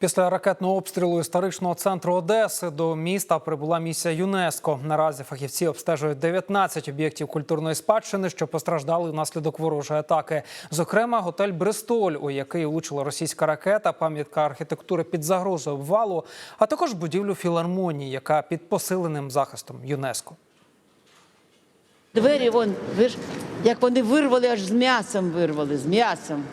Після ракетного обстрілу історичного центру Одеси до міста прибула місія ЮНЕСКО. Наразі фахівці обстежують 19 об'єктів культурної спадщини, що постраждали внаслідок ворожої атаки. Зокрема, готель Бристоль, у який влучила російська ракета, пам'ятка архітектури під загрозою обвалу, а також будівлю філармонії, яка під посиленим захистом ЮНЕСКо. Двері, вон, ви ж, як вони вирвали, аж з м'ясом вирвали, з м'ясом.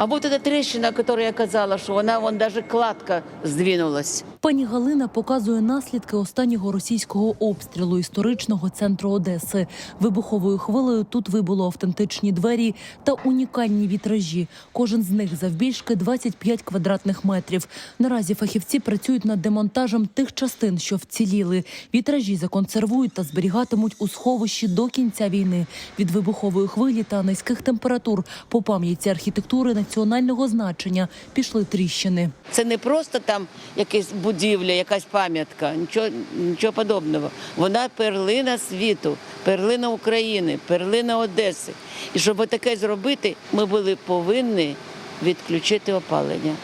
А вот эта трещина, о я казала, що вона, вон даже кладка здвинулась. Пані Галина показує наслідки останнього російського обстрілу історичного центру Одеси. Вибуховою хвилею тут вибуло автентичні двері та унікальні вітражі. Кожен з них завбільшки 25 квадратних метрів. Наразі фахівці працюють над демонтажем тих частин, що вціліли. Вітражі законсервують та зберігатимуть у сховищі до кінця війни. Від вибухової хвилі та низьких температур по пам'ятці архітектури національного значення пішли тріщини. Це не просто там якась будівля, якась пам'ятка, нічого, нічого подобного. Вона перлина світу, перлина України, перлина Одеси. І щоб таке зробити, ми були повинні відключити опалення.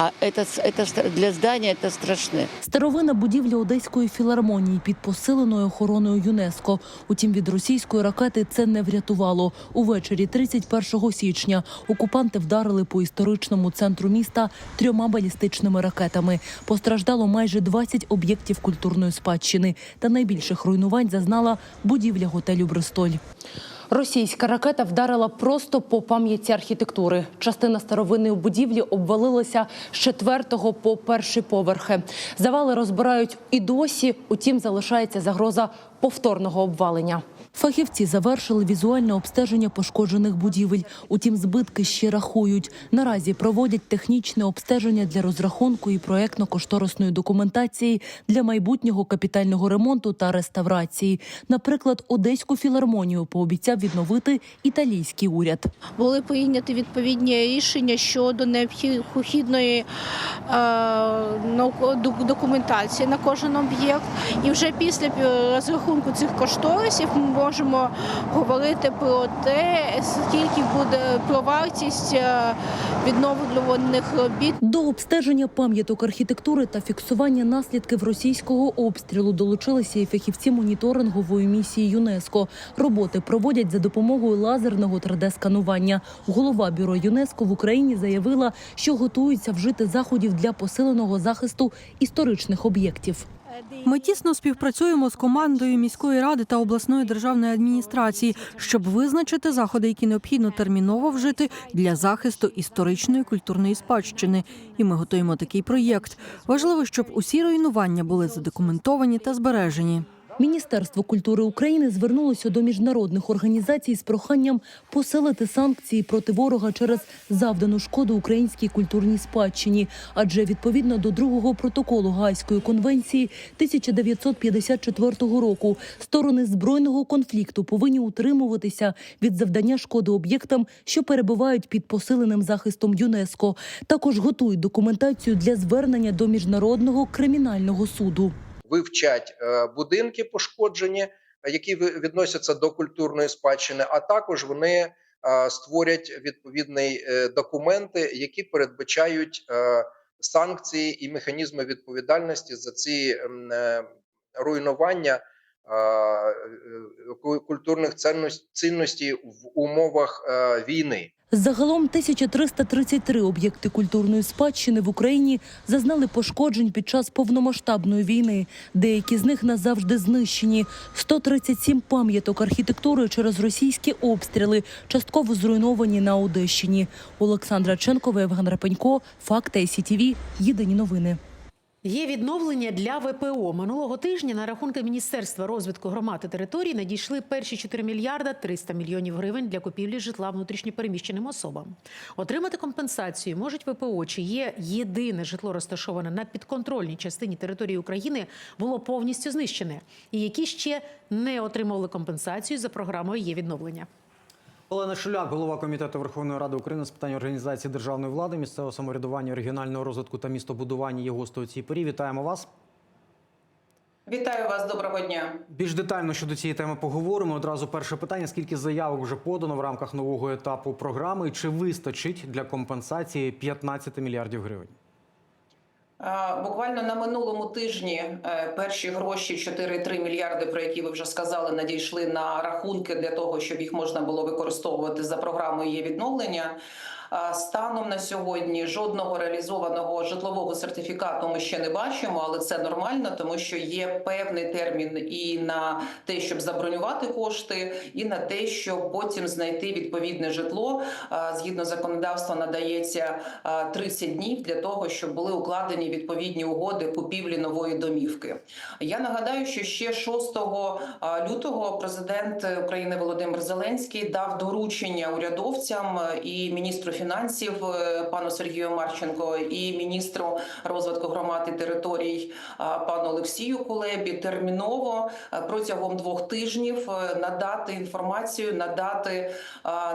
А це, це, для здання це страшне. Старовина будівля Одеської філармонії під посиленою охороною ЮНЕСКо. Утім, від російської ракети це не врятувало. Увечері 31 січня окупанти вдарили по історичному центру міста трьома балістичними ракетами. Постраждало майже 20 об'єктів культурної спадщини. Та найбільших руйнувань зазнала будівля готелю Бристоль. Російська ракета вдарила просто по пам'ятці архітектури. Частина старовинної будівлі обвалилася з четвертого по перший поверхи. Завали розбирають і досі, утім залишається загроза повторного обвалення. Фахівці завершили візуальне обстеження пошкоджених будівель. Утім, збитки ще рахують. Наразі проводять технічне обстеження для розрахунку і проектно-кошторисної документації для майбутнього капітального ремонту та реставрації. Наприклад, Одеську філармонію пообіцяв відновити італійський уряд. були прийняті відповідні рішення щодо необхідної е, документації на кожен об'єкт. І вже після е, розрахунку цих кошторисів ми можемо говорити про те, скільки буде про вартість е, відновлюваних робіт. До обстеження пам'яток архітектури та фіксування наслідків російського обстрілу долучилися і фахівці моніторингової місії ЮНЕСКо. Роботи проводять за допомогою лазерного 3D-сканування. Голова бюро ЮНЕСКо в Україні заявила, що готуються вжити заходів для посиленого захисту історичних об'єктів. Ми тісно співпрацюємо з командою міської ради та обласної державної адміністрації, щоб визначити заходи, які необхідно терміново вжити для захисту історичної культурної спадщини. І ми готуємо такий проєкт. Важливо, щоб усі руйнування були задокументовані та збережені. Міністерство культури України звернулося до міжнародних організацій з проханням посилити санкції проти ворога через завдану шкоду українській культурній спадщині, адже відповідно до другого протоколу Гаазької конвенції 1954 року сторони збройного конфлікту повинні утримуватися від завдання шкоди об'єктам, що перебувають під посиленим захистом ЮНЕСКо. Також готують документацію для звернення до міжнародного кримінального суду. Вивчать е, будинки пошкоджені, які відносяться до культурної спадщини, а також вони е, створять відповідні е, документи, які передбачають санкції і механізми відповідальності за ці руйнування культурних цінностей в умовах е, війни. Загалом 1333 об'єкти культурної спадщини в Україні зазнали пошкоджень під час повномасштабної війни. Деякі з них назавжди знищені. 137 пам'яток архітектури через російські обстріли частково зруйновані на Одещині. Олександра Ченкова, Євген Рапенько, Факти СІТІВІ. Єдині новини. Є відновлення для ВПО. Минулого тижня на рахунки Міністерства розвитку громад і територій надійшли перші 4 мільярда 300 мільйонів гривень для купівлі житла внутрішньопереміщеним особам. Отримати компенсацію можуть ВПО, чи є єдине житло розташоване на підконтрольній частині території України, було повністю знищене, і які ще не отримували компенсацію за програмою є відновлення. Олена Шуляк, голова комітету Верховної Ради України з питань організації державної влади, місцевого самоврядування, регіонального розвитку та містобудування є гостею цій порі. Вітаємо вас. Вітаю вас, доброго дня. Більш детально щодо цієї теми поговоримо. Одразу перше питання: скільки заявок вже подано в рамках нового етапу програми? І Чи вистачить для компенсації 15 мільярдів гривень? Е, Буквально на минулому тижні е, перші гроші 4,3 мільярди, про які ви вже сказали, надійшли на рахунки для того, щоб їх можна було використовувати за програмою є відновлення. Станом на сьогодні жодного реалізованого житлового сертифікату ми ще не бачимо, але це нормально, тому що є певний термін і на те, щоб забронювати кошти, і на те, щоб потім знайти відповідне житло. Згідно законодавства надається е, 30 днів для того, щоб були укладені відповідні угоди купівлі нової домівки. Я нагадаю, що ще 6 лютого президент України Володимир Зеленський дав доручення урядовцям і міністру фінансів е, пану Сергію Марченко і міністру розвитку громад і територій е, пану Олексію Кулебі терміново е, протягом двох тижнів надати інформацію, надати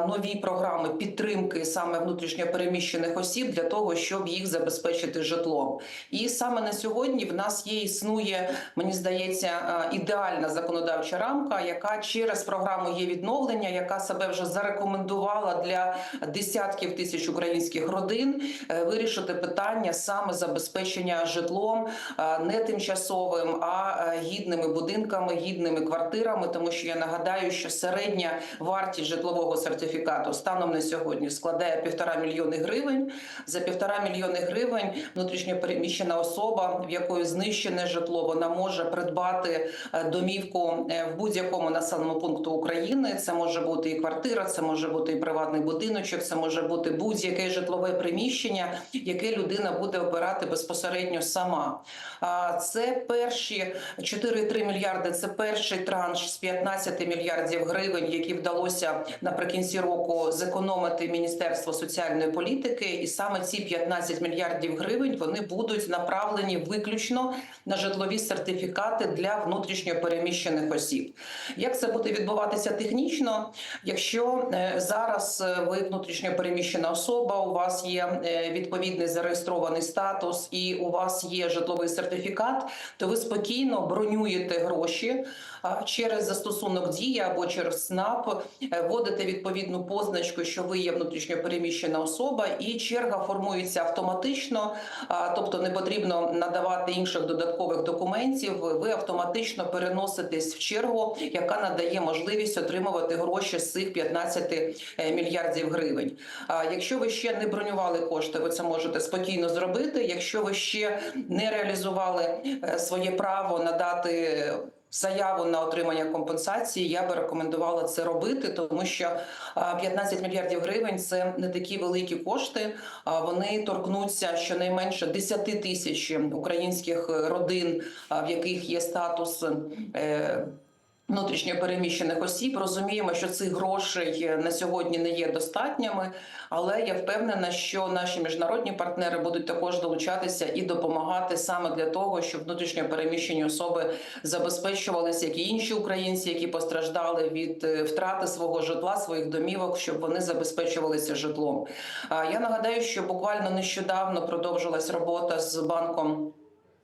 нові програми підтримки саме внутрішньо переміщених осіб для того, щоб їх забезпечити житлом. І саме на сьогодні в нас є існує, мені здається, ідеальна законодавча рамка, яка через програму є відновлення, яка себе вже зарекомендувала для десятків тисяч українських родин е, вирішити питання саме забезпечення житлом е, не тимчасовим, а е, гідними будинками, гідними квартирами. Тому що я нагадаю, що середня вартість житлового сертифікату станом на сьогодні складає півтора мільйони гривень. За півтора мільйони гривень внутрішньо переміщена особа, в якої знищене житло, вона може придбати домівку в будь-якому населеному пункту України. Це може бути і квартира, це може бути і приватний будиночок, це може бути будь-яке житлове приміщення, яке людина буде обирати безпосередньо сама. Це перші 4,3 мільярди. Це перший транш з 15 мільярдів гривень, які вдалося наприкінці року зекономити Міністерство соціальної політики. І саме ці 15 мільярдів гривень вони будуть направлені виключно на житлові сертифікати для внутрішньо переміщених осіб. Як це буде відбуватися технічно? Якщо е, зараз е, ви внутрішньо переміщена особа, у вас є е, відповідний зареєстрований статус і у вас є житловий сертифікат, то ви спокійно бронюєте гроші через застосунок дія або через СНАП, е, вводите відповідну позначку, що ви є внутрішньо переміщена особа, і черга формується автоматично, тобто не потрібно надавати інших додаткових документів. Ви автоматично переноситесь в чергу, яка надає можливість отримувати гроші з цих 15 е, мільярдів гривень. Якщо ви ще не бронювали кошти, ви це можете спокійно зробити. Якщо ви ще не реалізували е, своє право надати. Заяву на отримання компенсації я би рекомендувала це робити, тому що а, 15 мільярдів гривень це не такі великі кошти. а Вони торкнуться щонайменше 10 тисяч українських родин, в яких є статус. Внутрішньо переміщених осіб розуміємо, що цих грошей на сьогодні не є достатніми, але я впевнена, що наші міжнародні партнери будуть також долучатися і допомагати саме для того, щоб внутрішньо переміщені особи забезпечувалися, як і інші українці, які постраждали від е, втрати свого житла, своїх домівок, щоб вони забезпечувалися житлом. Я нагадаю, що буквально нещодавно продовжилась робота з банком.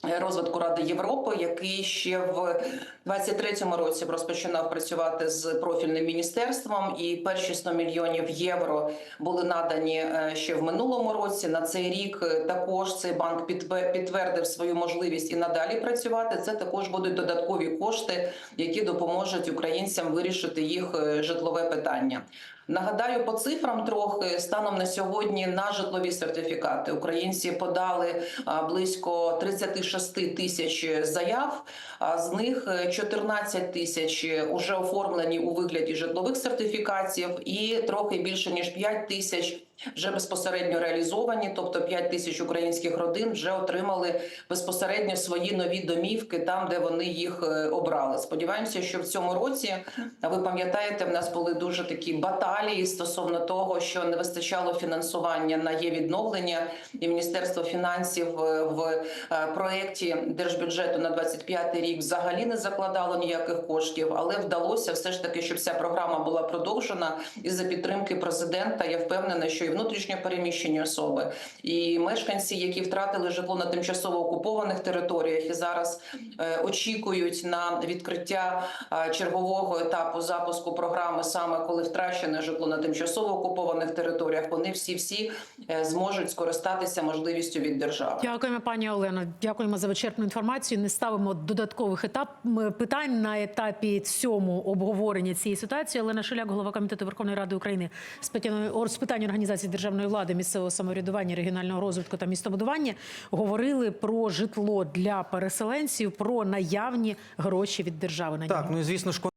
Розвитку Ради Європи, який ще в 23-му році розпочинав працювати з профільним міністерством, і перші 100 мільйонів євро були надані е, ще в минулому році. На цей рік е, також цей банк підтвердив свою можливість і надалі працювати. Це також будуть додаткові кошти, які допоможуть українцям вирішити їх е, житлове питання. Нагадаю по цифрам трохи станом на сьогодні на житлові сертифікати українці подали близько 36 тисяч заяв. З них е, 14 тисяч уже оформлені у вигляді житлових сертифікатів, і трохи більше ніж 5 тисяч. Вже безпосередньо реалізовані, тобто 5 тисяч українських родин вже отримали безпосередньо свої нові домівки там, де вони їх е, обрали. Сподіваємося, що в цьому році ви пам'ятаєте, в нас були дуже такі баталії. стосовно того, що не вистачало фінансування на є відновлення, і Міністерство фінансів е, в е, проєкті держбюджету на 25 рік взагалі не закладало ніяких коштів, але вдалося все ж таки, щоб ця програма була продовжена. І за підтримки президента я впевнена, що і внутрішньо переміщені особи, і мешканці, які втратили житло на тимчасово окупованих територіях, і зараз е, очікують на відкриття е, чергового етапу запуску програми, саме коли втрачене житло на тимчасово окупованих територіях, вони всі всі зможуть скористатися можливістю від держави. Дякуємо, пані Олено. Дякуємо за вичерпну інформацію. Не ставимо додаткових етап питань на етапі цьому обговорення цієї ситуації. Олена Шуляк, голова комітету Верховної Ради України з питань, з питань державної влади, місцевого самоврядування, регіонального розвитку та містобудування говорили про житло для переселенців, про наявні гроші від держави на нього. Так, ну і звісно ж.